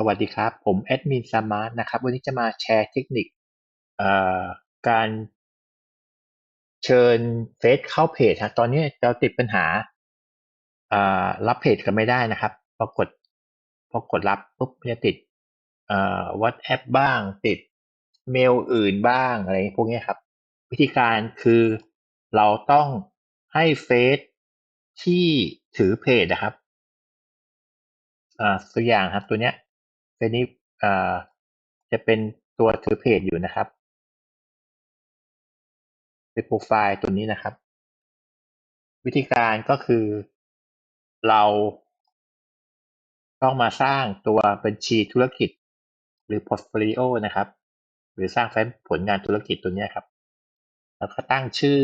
สวัสดีครับ ผมแอดมินสมาร์ทนะครับ วันนี้จะมาแชร์เทคนิคการเชิญเฟซเข้าเพจครับตอนนี้เราติดปัญหารับเพจกันไม่ได้นะครับพอกดพอกดรับปุ๊บจะติดวัดแอปบ้าง ติดเมลอื่นบ้างอะไรพวกนี้ครับ วิธีการคือเราต้องให้เฟซที่ถือเพจนะครับตัวอย่างครับตัวเนี้ย เฟซนี้จะเป็นตัวถือเพจอยู่นะครับ เป็นโปรไฟล์ตัวนี้นะครับ วิธีการก็คือเราต้องมาสร้างตัวบัญชีธุรกิจ หรือพอร์ตโฟลิโอนะครับ หรือสร้างแฟ้มผลงานธุรกิจตัวนี้ครับ แล้วก็ตั้งชื่อ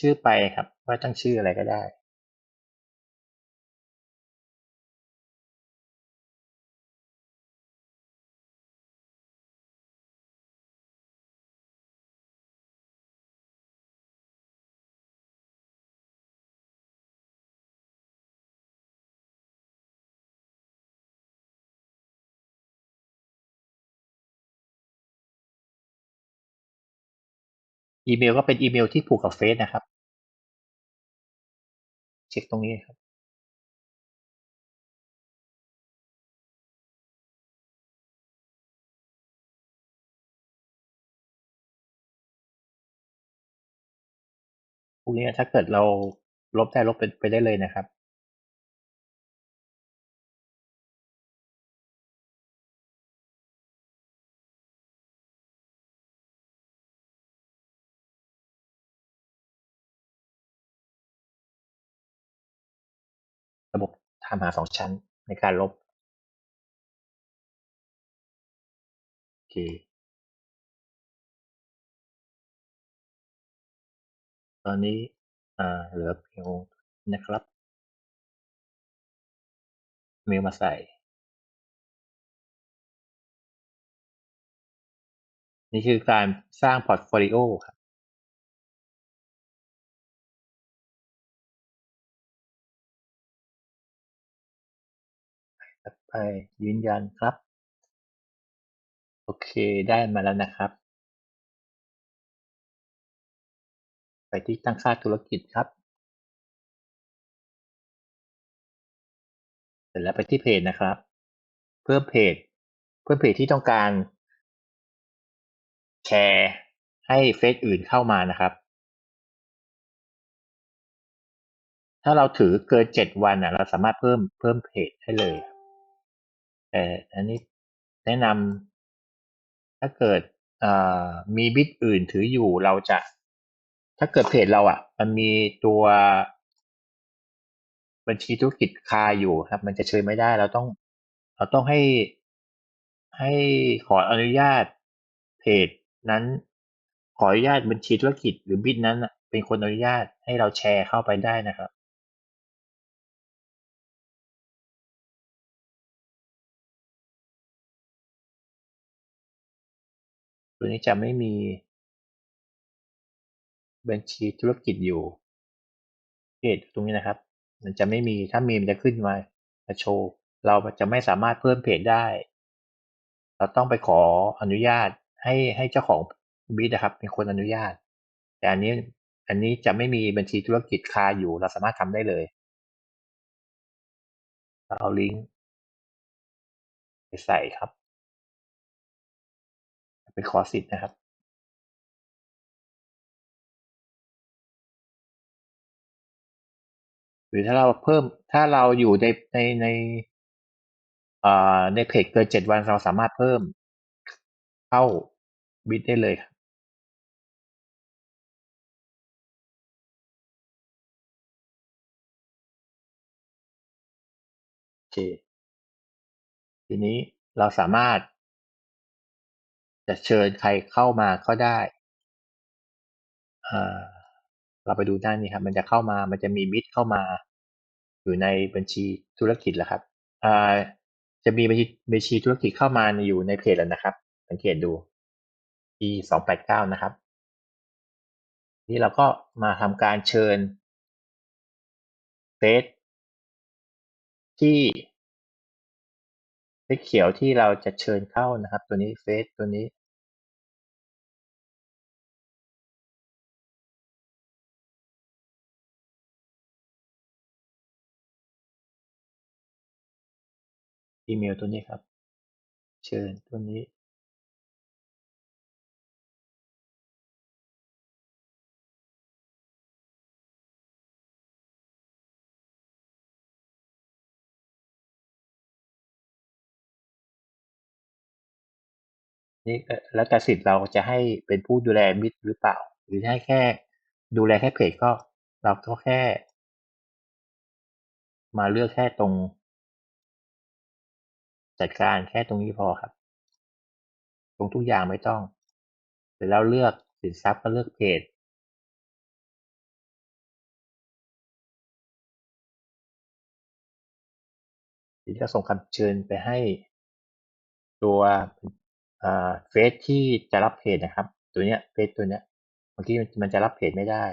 ชื่อไปครับ ว่าตั้งชื่ออะไรก็ได้ อีเมลก็เป็นอีเมลที่ผูกกับเฟซนะครับ เช็คตรงนี้ครับพวกนี้ถ้าเกิดเราลบได้ลบไปได้เลยนะครับ ทำหาสองชั้นในการลบโอเคตอนนี้เหลือเพียงนะครับเมลมาใส่ นี่คือการสร้างพอร์ตโฟลิโอครับ ไปยืนยันครับ โอเค ได้มาแล้วนะครับ ไปที่ตั้งค่าธุรกิจครับ เสร็จแล้วไปที่เพจนะครับ เพิ่มเพจ เพิ่มเพจที่ต้องการแชร์ให้เฟซอื่นเข้ามานะครับ ถ้าเราถือเกินเจ็ดวันอะเราสามารถเพิ่มเพิ่มเพจให้เลย แต่อันนี้แนะนำถ้าเกิดมีบิตอื่นถืออยู่เราจะ ถ้าเกิดเพจเราอะ มันมีตัวบัญชีธุรกิจคาอยู่ครับ มันจะเชิญไม่ได้เราต้อง เราต้องให้ให้ขออนุญาตเพจนั้น ขออนุญาตบัญชีธุรกิจหรือบิตนั้นเป็นคนอนุญาตให้เราแชร์เข้าไปได้นะครับ ตัวนี้จะไม่มีบัญชีธุรกิจอยู่เพจตรงนี้นะครับ มันจะไม่มีถ้ามีมันจะขึ้นมาจะโชว์ เราจะไม่สามารถเพิ่มเพจได้ เราต้องไปขออนุญาตให้ให้เจ้าของบิตนะครับ เป็นคนอนุญาต แต่อันนี้อันนี้จะไม่มีบัญชีธุรกิจคาอยู่ เราสามารถทำได้เลยเอาลิงก์ไปใส่ครับ เป็นคอสิทธ์นะครับหรือถ้าเราเพิ่มถ้าเราอยู่ในในในในเพจเกินเจ็ดวันเราสามารถเพิ่มเข้าบิตได้เลยครับโอเค ทีนี้เราสามารถ จะเชิญใครเข้ามาก็ได้ เราไปดูด้านนี้ครับ มันจะเข้ามา มันจะมีบิตเข้ามา อยู่ในบัญชีธุรกิจแล้วครับ จะมีบัญชีบัญชีธุรกิจเข้ามาอยู่ในเพจแล้วนะครับ สังเกตดู e สองแปดเก้านะครับ นี่เราก็มาทำการเชิญเฟซที่ ฟซเขียวที่เราจะเชิญเข้านะครับ ตัวนี้เฟซตัวนี้อีเมลตัวนี้ครับ เชิญตัวนี้ นี่แล้วแต่สิทธิ์เราจะให้เป็นผู้ดูแลมิดหรือเปล่า หรือให้แค่ดูแลแค่เพจก็เราก็แค่ มาเลือกแค่ตรง จัดการแค่ตรงนี้พอครับ ตรงทุกอย่างไม่ต้องเสร็จแล้วเลือกสินทรัพย์ก็เลือกเพจทีนี้ก็ส่งคำเชิญไปให้ตัว เฟซที่จะรับเพจนะครับ ตัวเนี้ยเฟซตัวเนี้ยบางทีมันจะรับเพจไม่ได้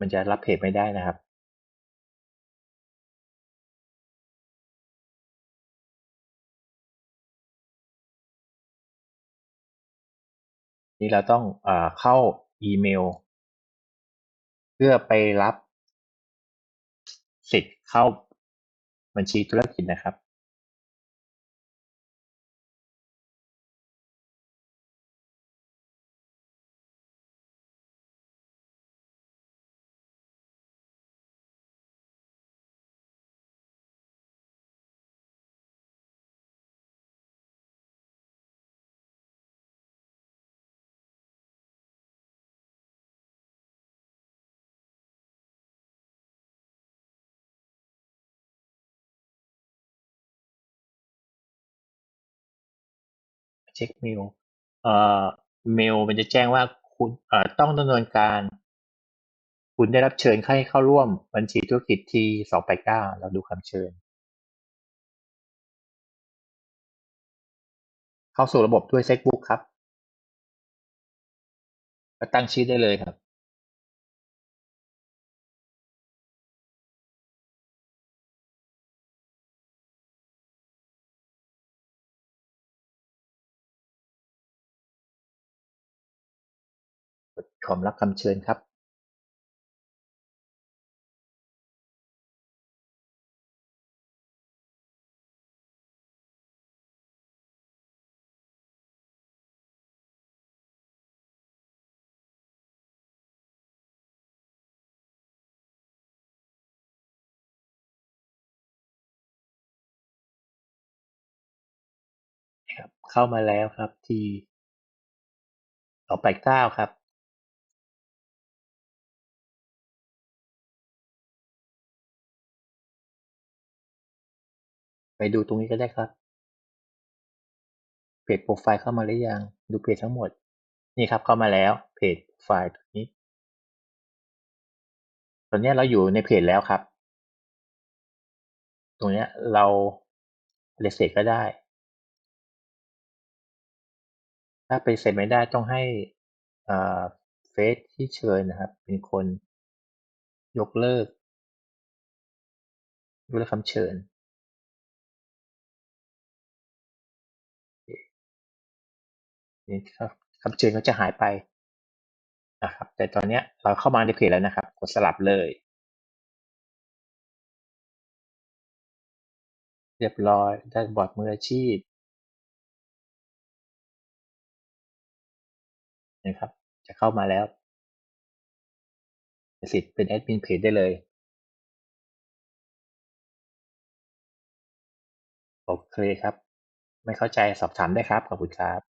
มันจะรับเพจไม่ได้นะครับ นี่เราต้องเอเข้าอีเมล เพื่อไปรับสิทธิ์เข้าบัญชีธุรกิจนะครับ เช็คเมลเอ่อเมลมันจะแจ้งว่าคุณเอ่อต้องดำเนินการ คุณได้รับเชิญให้เข้าร่วมบัญชีธุรกิจที่สองแปดเก้าเราดูคำเชิญ เข้าสู่ระบบด้วยเซ็กบุ๊กครับก็ตั้งชื่อได้เลยครับ ขอมรับคำเชิญครับครับ เข้ามาแล้วครับที่สองแปดเก้าครับ ไปดูตรงนี้ก็ได้ครับ เพจโปรไฟล์เข้ามาหรือยัง ดูเพจทั้งหมด นี่ครับเข้ามาแล้วเพจไฟล์ตัวนี้ ตอนนี้เราอยู่ในเพจแล้วครับ ตรงนี้เราเลเซก็ได้ ถ้าไปเสร็จไม่ได้ต้องให้เฟซที่เชิญนะครับ เป็นคนยกเลิกยกเลิกคำเชิญ นี่คำเชิญก็จะหายไปนะครับ แต่ตอนนี้เราเข้ามาในเพจแล้วนะครับ กดสลับเลย เรียบร้อยได้บอร์ดมืออาชีพนะครับ จะเข้ามาแล้วสิทธิ์เป็นแอดมินเพจได้เลย โอเคครับ ไม่เข้าใจสอบถามได้ครับ ขอบคุณครับ